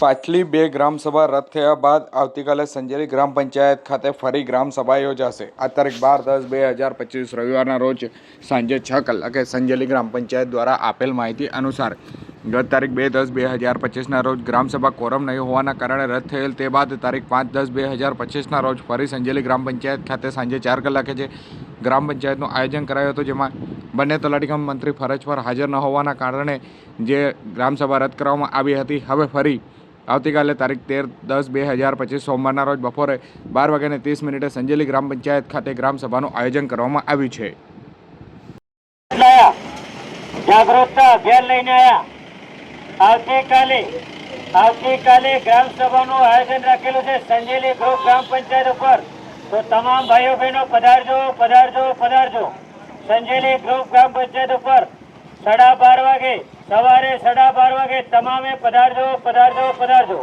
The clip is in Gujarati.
પાછલી બે ગ્રામસભા રદ થયા બાદ આવતીકાલે સંજેલી ગ્રામ પંચાયત ખાતે ફરી ગ્રામસભા યોજાશે. આ તારીખ બાર દસ બે હજાર પચીસ રવિવારના રોજ સાંજે છ કલાકે સંજેલી ગ્રામ પંચાયત દ્વારા આપેલ માહિતી અનુસાર ગત તારીખ બે દસ બે હજાર પચીસના રોજ ગ્રામસભા કોરમ નહીં હોવાના કારણે રદ થયેલ તે બાદ તારીખ પાંચ દસ બે હજાર પચીસના રોજ ફરી સંજેલી ગ્રામ પંચાયત ખાતે સાંજે ચાર કલાકે જે ગ્રામ પંચાયતનું આયોજન કરાયું હતું, જેમાં બંને તલાટીકામ મંત્રી ફરજ પર હાજર ન હોવાના કારણે જે ગ્રામસભા રદ કરવામાં આવી હતી, હવે ફરી આવતીકાલે તારીખ તેર દસ બે હજાર પચીસ સોમવારના રોજ બપોરે બાર વાગ્યાને ત્રીસ મિનિટે સંજેલી ગ્રામ પંચાયત ખાતે ગ્રામસભાનું આયોજન કરવામાં આવ્યું છે. આવતીકાલે આવતીકાલે ગ્રામ સભાનું આયોજન રાખેલું છે સંજેલી ગ્રુપ ગ્રામ પંચાયત ઉપર. તો તમામ ભાઈઓ બહેનો પધારજો પધારજો પધારજો. સંજેલી ગ્રુપ ગ્રામ પંચાયત ઉપર. સાડા બાર વાગે સવારે સાડા બાર વાગે તમામે પધારજો પધારજો પધારજો.